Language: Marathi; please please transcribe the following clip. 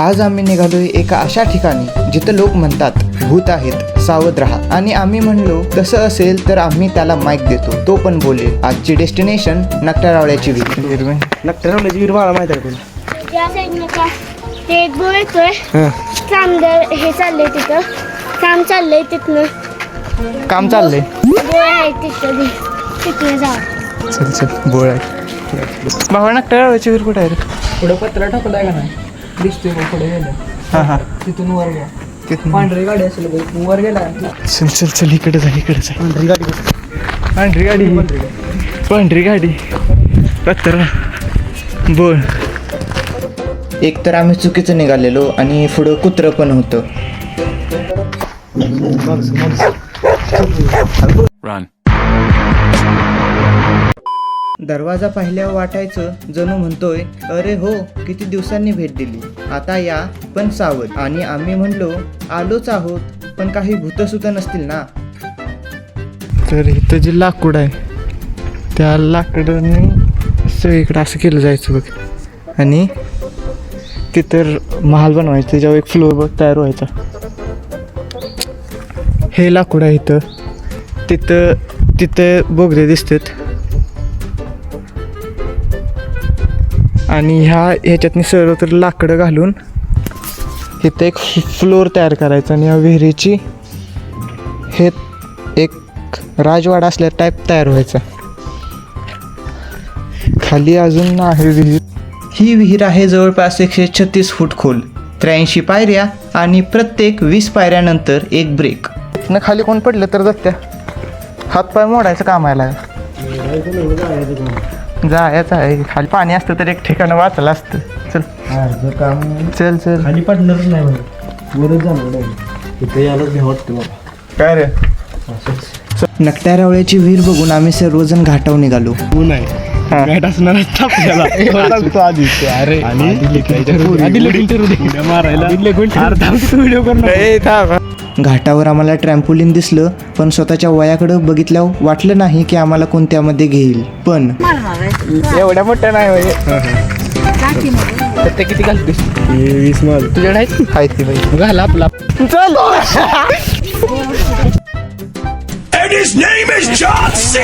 आज आम्ही निघालोय एका अशा ठिकाणी जिथं लोक म्हणतात भूत आहेत सावध राहा. आणि आम्ही म्हणलो तसं असेल तर आम्ही त्याला माईक देतो. तो पण बोलेल आजची डेस्टिनेशन नकटारावळ्याची विहीर नक्टर रावल्याची वीर मला माहिती आहे एक बोळ येतोय. कामगार हे चाललंय तिथं. काम चाललंय तिथनं. काम चाललंय. आहे तिथं. बी. तिथनं जा चल चल बोळ आहे. भावा नकटारावळ्याची विहीर कुठे आहे पुढं पत्रा टाकला आहे का नाही? दिसतोय मग पुढे गेलं हां हां. तिथून वर घ्या. तिथं पांढरी गाडी असेल बघ. वर गेला. चल चल चल इकडे जा इकडे जा. पांढरी गाडी पांढरी गाडी. पांढरी गाडी. पत्रा बोळ एक तर आम्ही चुकीचं निघालेलो आणि पुढं कुत्रं पण होतं. Run. दरवाजा पाहिल्यावर वाटायचं जणू म्हणतोय अरे हो किती दिवसांनी भेट दिली. आता या पण सावध. आणि आम्ही म्हणलो आलोच आहोत पण काही भूतसुद्धा नसतील ना. तर इथं जे लाकूड आहे त्या लाकडाने सगळीकडे असं केलं जायचं बघ. आणि तिथं महाल बनवायचं त्याच्यावर एक फ्लोर बघ तयार व्हायचा. हे लाकूड आहे इथं. तिथं तिथं बोगदे दिसतात. आणि ह्या ह्याच्यातनी सर्व तर लाकडं घालून इथं एक फ्लोर तयार करायचा आणि या विहिरीची हे एक राजवाडा असल्या टाईप तयार व्हायचा. खाली अजून आहे विहीर. ही विहीर आहे जवळपास एकशे छत्तीस फूट खोल त्र्याऐंशी पायऱ्या आणि प्रत्येक वीस पायऱ्यानंतर एक ब्रेक न खाली कोण पडलं तर दत्त्या हातपाय मोडायचं काम आहे जायचं आहे खाली पाणी असतं तर एक ठिकाणं वाचलं असतं. चल. काम चल चल. खाली पडणारच नाही म्हणजे वरच जाणार नाही इथे यायलाच भ्या वाटतं बाबा काय रे? नकट्यारावळ्याची विहीर बघून आम्ही सर्वजण घाटावर निघालो. ऊन आहे? गाठ असणार आपल्याला. मारायला. व्हिडिओ करणार. घाटावर आम्हाला ट्रॅम्पोलिन दिसलं पण स्वतःच्या वयाकडं बघितल्यावर वाटलं नाही की आम्हाला कोणत्यामध्ये घेईल. पण एवढ्या मोठ्या नाही ते किती घालतेस वीस माल. घाल आपला. चल. And his name is John C.